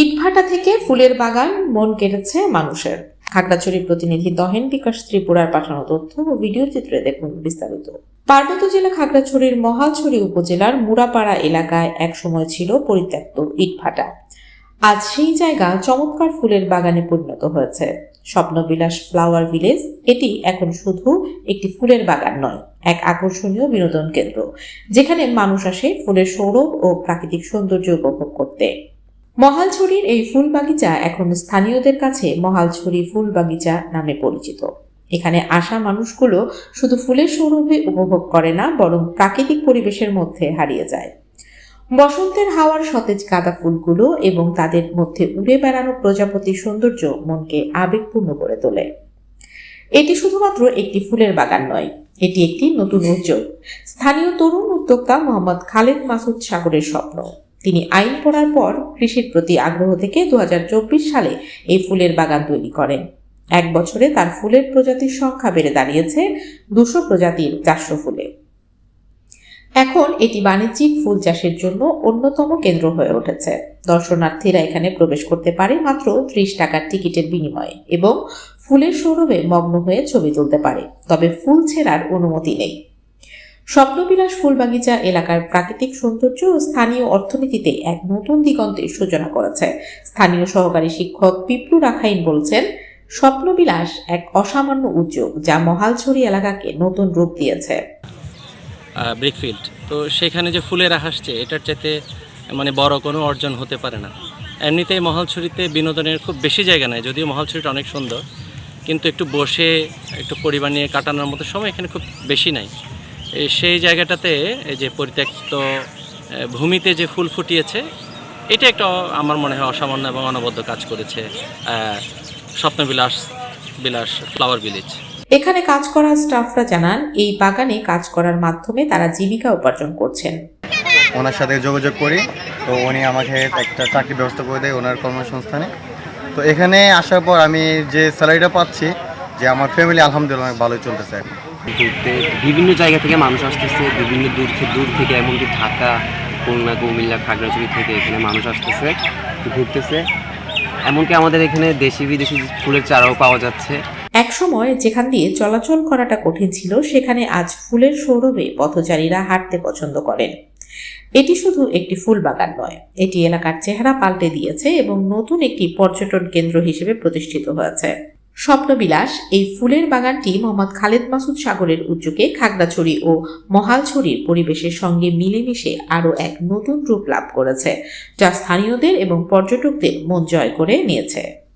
ইটভাটা থেকে ফুলের বাগান, মন কেটেছে মানুষের। খাগড়াছড়ির প্রতিনিধি দহেন বিকাশ ত্রিপুরার পাঠানো তথ্য ও ভিডিও চিত্রে দেখুন বিস্তারিত। পার্বত্য জেলা খাগড়াছড়ির মহালছড়ি উপজেলার মুরাপাড়া এলাকায় একসময় ছিল পরিত্যক্ত ইটভাটা। আজ সেই জায়গা চমৎকার ফুলের বাগানে পরিণত হয়েছে। স্বপ্নবিলাস ফ্লাওয়ার ভিলেজ, এটি এখন শুধু একটি ফুলের বাগান নয়, এক আকর্ষণীয় বিনোদন কেন্দ্র, যেখানে মানুষ আসে ফুলের সৌরভ ও প্রাকৃতিক সৌন্দর্য উপভোগ করতে। মহালছড়ির এই ফুল বাগিচা এখন স্থানীয়দের কাছে মহালছড়ি ফুল বাগিচা নামে পরিচিত। এখানে আসা মানুষগুলো শুধু ফুলের সৌরভে উপভোগ করে না, বরং প্রাকৃতিক পরিবেশের মধ্যে হারিয়ে যায়। বসন্তের হাওয়ার সতেজ গাঁদা ফুলগুলো এবং তাদের মধ্যে উড়ে বেড়ানো প্রজাপতির সৌন্দর্য মনকে আবেগপূর্ণ করে তোলে। এটি শুধুমাত্র একটি ফুলের বাগান নয়, এটি একটি নতুন উদ্যোগ। স্থানীয় তরুণ উদ্যোক্তা মোহাম্মদ খালেদ মাসুদ সাগরের স্বপ্ন। তিনি আইন পড়ার পর কৃষির প্রতি আগ্রহ থেকে দু হাজার চব্বিশ সালে এই ফুলের বাগান তৈরি করেন। এক বছরে তার ফুলের প্রজাতির সংখ্যা বেড়ে দাঁড়িয়েছে দুশো প্রজাতির চারশো ফুলে। এখন এটি বাণিজ্যিক ফুল চাষের জন্য অন্যতম কেন্দ্র হয়ে উঠেছে। দর্শনার্থীরা এখানে প্রবেশ করতে পারে মাত্র ত্রিশ টাকার টিকিটের বিনিময়ে এবং ফুলের সৌরভে মগ্ন হয়ে ছবি তুলতে পারে। তবে ফুল ছেঁড়ার অনুমতি নেই। স্বপ্নবিলাস ফুলবাগিচা এলাকার প্রাকৃতিক সৌন্দর্য ও স্থানীয় অর্থনীতিতে এক নতুন দিগন্তের সূচনা করেছে। স্থানীয় সহকারী শিক্ষক পিপলু রাখাইন বলছেন, স্বপ্নবিলাস এক অসামান্য উদ্যোগ যা মহালছড়ি এলাকাকে নতুন রূপ দিয়েছে। ব্রিকফিল্ড তো সেখানে যে ফুলেরা হাসছে এটার চাইতে মানে বড় কোনো অর্জন হতে পারে না। এমনিতেই মহালছড়িতে বিনোদনের খুব বেশি জায়গা নেই, যদিও মহালছড়িটা অনেক সুন্দর। কিন্তু একটু বসে, একটু পরিবার নিয়ে কাটানোর মতো সময় এখানে খুব বেশি নাই। সেই জায়গাটাতে এই যে পরিত্যক্ত ভূমিতে যে ফুল ফুটিয়েছে এটা একটা আমার মনে হয় অসামান্য এবং অনবদ্য কাজ করেছে আহ, স্বপ্নবিলাস বিলাস ফ্লাওয়ার ভিলেজ এখানে কাজ করা স্টাফরা জানান এই বাগানে কাজ করার মাধ্যমে তারা জীবিকা উপার্জন করছেন। ওনার সাথে যোগাযোগ করি তো উনি আমাকে একটা চাকরির ব্যবস্থা করে দেয় ওনার কর্মসংস্থানে। তো এখানে আসার পর আমি যে স্যালারিটা পাচ্ছি যে আমার ফ্যামিলি আলহামদুলিল্লাহ অনেক ভালোই চলতেছে এখন ঘুরতে, বিভিন্ন জায়গা থেকে মানুষ আসতেছে, বিভিন্ন দূর থেকে দূর থেকে এমনকি ঢাকা, খুলনা, কুমিল্লা, খাগড়াছড়ি থেকে এখানে মানুষ আসতেছে, ঘুরতেছে। এমনকি আমাদের এখানে দেশি বিদেশি ফুলের চারাও পাওয়া যাচ্ছে। একসময় যেখান দিয়ে চলাচল করাটা কঠিন ছিল, সেখানে আজ ফুলের সৌরভে পথচারীরা হাঁটতে পছন্দ করেন। এটি শুধু একটি ফুল বাগান নয়, এটি এলাকার চেহারা পাল্টে দিয়েছে এবং নতুন একটি পর্যটন কেন্দ্র হিসেবে প্রতিষ্ঠিত হয়েছে। স্বপ্নবিলাস এই ফুলের বাগানটি মোহাম্মদ খালেদ মাসুদ সাগরের উদ্যোগে খাগড়াছড়ি ও মহালছড়ির পরিবেশের সঙ্গে মিলেমিশে আরও এক নতুন রূপ লাভ করেছে, যা স্থানীয়দের এবং পর্যটকদের মন জয় করে নিয়েছে।